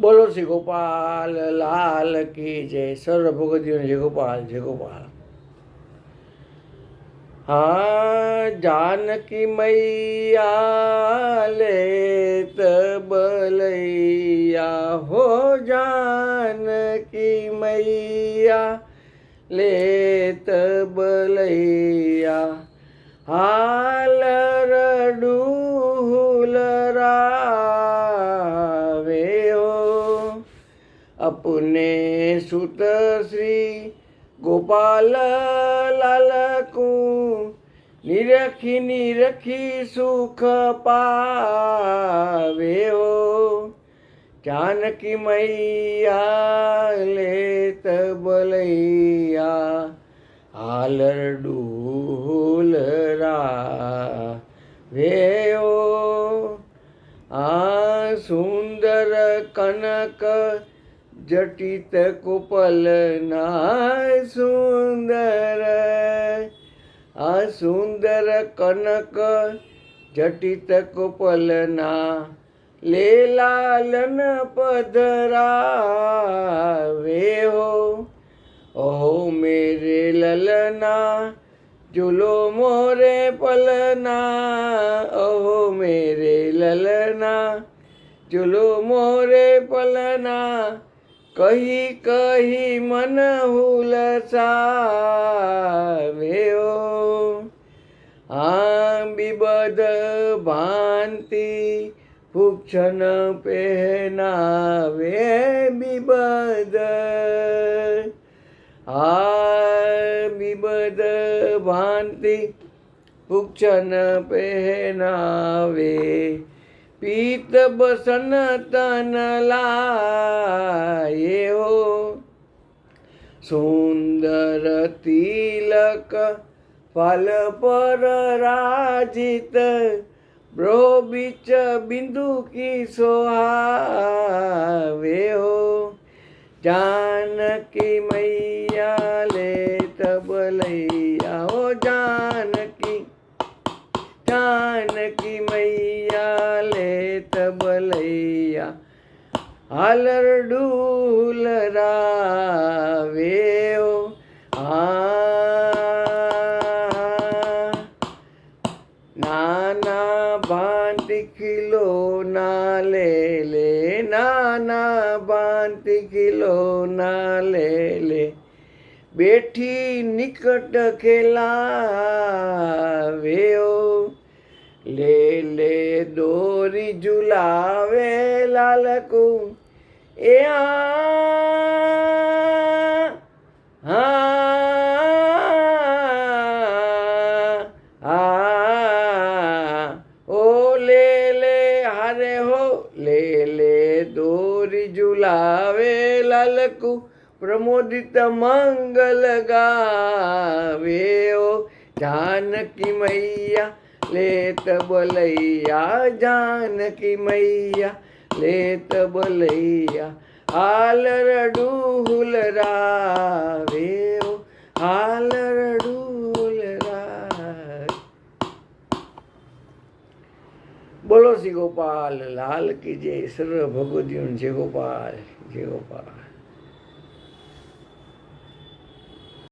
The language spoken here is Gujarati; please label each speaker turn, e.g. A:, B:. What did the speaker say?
A: બોલો શ્રી ગોપાલ, લાલ કી જય. સર્વ ભગવતીઓને જય ગોપાલ જય ગોપાલ. હા, જાનકી મૈયા લેત બલૈયા. હો, જાનકી મૈયા લેત બલૈયા. હાલ આપને સુત શ્રી ગોપાલ લાલકું નિરખી નિરખી સુખ પાવે હો. જાનકી મૈયા લે તબલૈયા હાલર ડૂલરા વેઓ આ સુંદર કનક જટિત કુપલના સુંદર. આ સુંદર કનક જટિત કુપલના લેલાલન પધરાવે હો. ઓહો, મેરે લલના ઝૂલો મોરે પલના. ઓહો, મેરે લલના ઝૂલો મોરે પલના. કહી કહી મન હુલસાવ્યો આ બિબદ ભાંતિ ફૂક્ષણ પહેનાવે બીબદ આ બિબદ ભાંતિ ફૂક્ષણ પહેનાવે. પીત બસન તન લાયે સુંદર તિલક ફલ પર રાજીત બ્રો બીચ બિંદુ કી સોહાવે હો. જાનકી મૈયા લે તબ લૈયા હો જાનકી જાનકી હાલર ડૂલ રાવે નાના ભાંતિ કિલો ના લે લે નાના ભાંતિ કિલો ના લે. લે બેઠી નિકટ ખેલાવે ઓ લે લે, દોરી ઝુલાવે લાલકુ એ આ ઓ લે લે, હારે હો, લે લે, દોરી ઝુલાવે લાલકુ, પ્રમોદિત મંગલ ગાવે ઓ, જાનકી મૈયા, લેત બોલૈયા, જાનકી મૈયા લેત બલૈયા, હાલ રડુલ રાવે ઓ હાલ રડુલ રા બોલો શ્રી ગોપાલ, લાલ કી જય સર્વ ભગવદ્યુન જય ગોપાલ જય ગોપાલ.